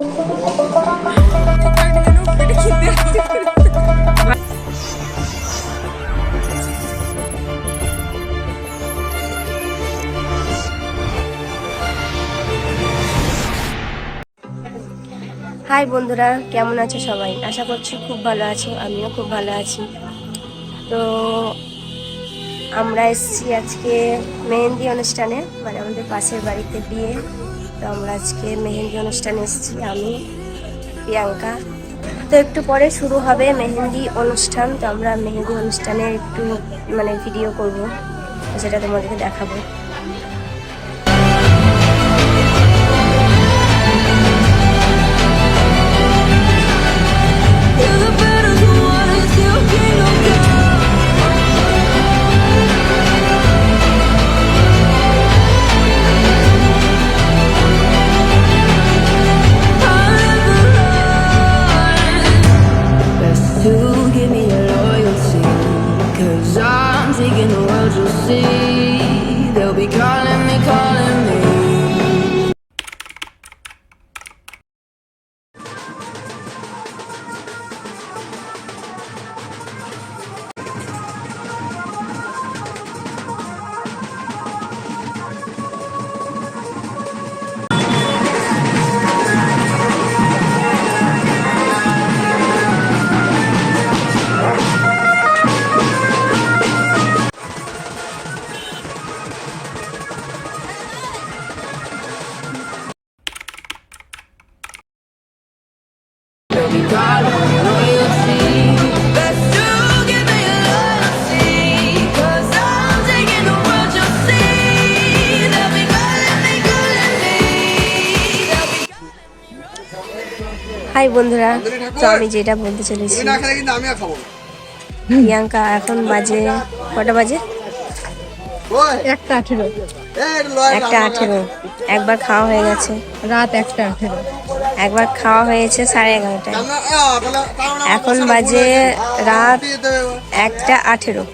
High বন্ধুরা, কেমন আছো সবাই? আশা করছি খুব ভালো আছো, আমিও খুব ভালো আছি। তো আমরা এসেছি আজকে মেহেন্দি অনুষ্ঠানে মানে আমাদের পাশের বাড়িতে বিয়ে। তো আমরা আজকে মেহেন্দি অনুষ্ঠানে এসেছি, আমি, প্রিয়াঙ্কা। তো একটু পরে শুরু হবে মেহেন্দি অনুষ্ঠান, তো আমরা মেহেন্দি অনুষ্ঠানে একটু মানে ভিডিও করব সেটা তোমাদেরকে দেখাবো। See. হাই বন্ধুরা তো আমি যেটা বলতে চলেছি। তুমি না খেলে কিন্তু আমিও খাব। প্রিয়াঙ্কা এখন বাজে কটা বাজে? একটা আঠেরো। একটু লয় একটা আঠেরো। একবার খাওয়া হয়ে গেছে। রাত একটা আঠেরো। একবার খাওয়া হয়েছে সাড়ে এগারোটায়। এখন বাজে রাত। একটা আঠেরো।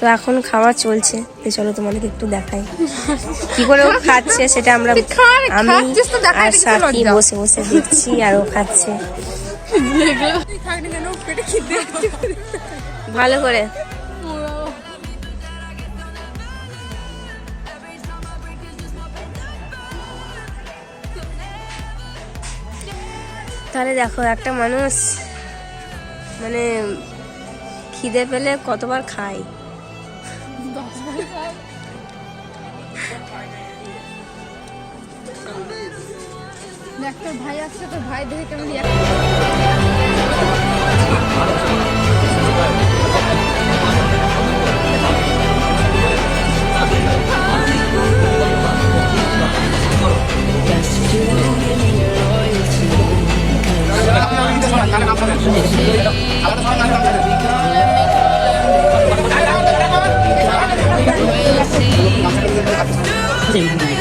তো এখন খাওয়া চলছে। তো চলো তোমাদেরকে একটু দেখাই। কি করে ও খাচ্ছে সেটা আমরা আমি আর সাথী বসে বসে দেখছি আর ও খাচ্ছে। ভালো করে। তাহলে দেখো একটা মানুষ মানে খিদে পেলে কতবার খায়? একটা ভাই আসছে তো ভাই দেখে কেমন react- Best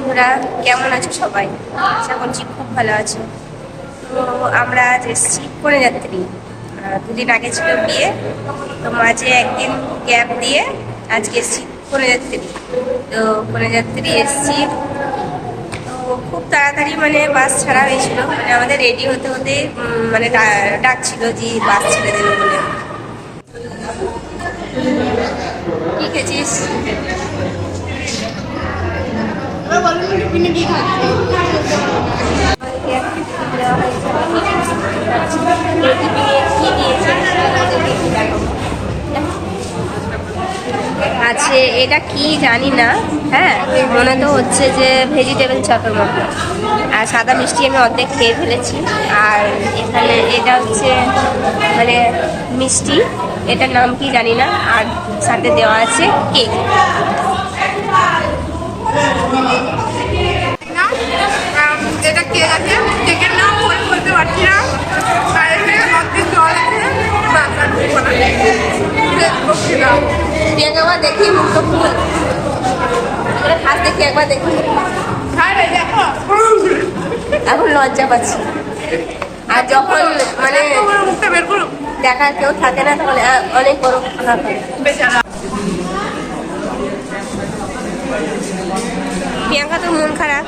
বন্ধুরা, কেমন আছো সবাই? আশা করছি খুব ভালো আছো। তো আমরা আজ এসেছি কোনে যাত্রী দুদিন আগে ছিল বিয়ে। তো মাঝে একদিন গ্যাপ দিয়ে আজকে এসেছি কোনে যাত্রী তো কোনে যাত্রী এসেছি। তো খুব তাড়াতাড়ি মানে বাস ছাড়া হয়েছিল। মানে আমাদের রেডি হতে হতে মানে ডাকছিল যে বাস ছেড়ে দেবে বলে। কি খেয়েছিস আমাদেরকে একটা টিফিন দেওয়া হয়েছে। এই টিফিনে কি দিয়েছে আছে, এটা কি জানি না হ্যাঁ মনে তো হচ্ছে যে ভেজিটেবল চপের মতো। আর সাদা মিষ্টি আমি অর্ধেক খেয়ে ফেলেছি। আর এখানে এটা হচ্ছে মানে মিষ্টি, এটার নাম কি জানি না, আর সাথে দেওয়া আছে কেক এটা আছে কেকের নাম পারছি না। অর্ধেক জল আছে একবার দেখি একবার এখন লজ্জা পাচ্ছি। আর যখন মানে দেখো, কেউ থাকে না তখন অনেক বড় বেচারা। প্রিয়াঙ্কা তো মন খারাপ?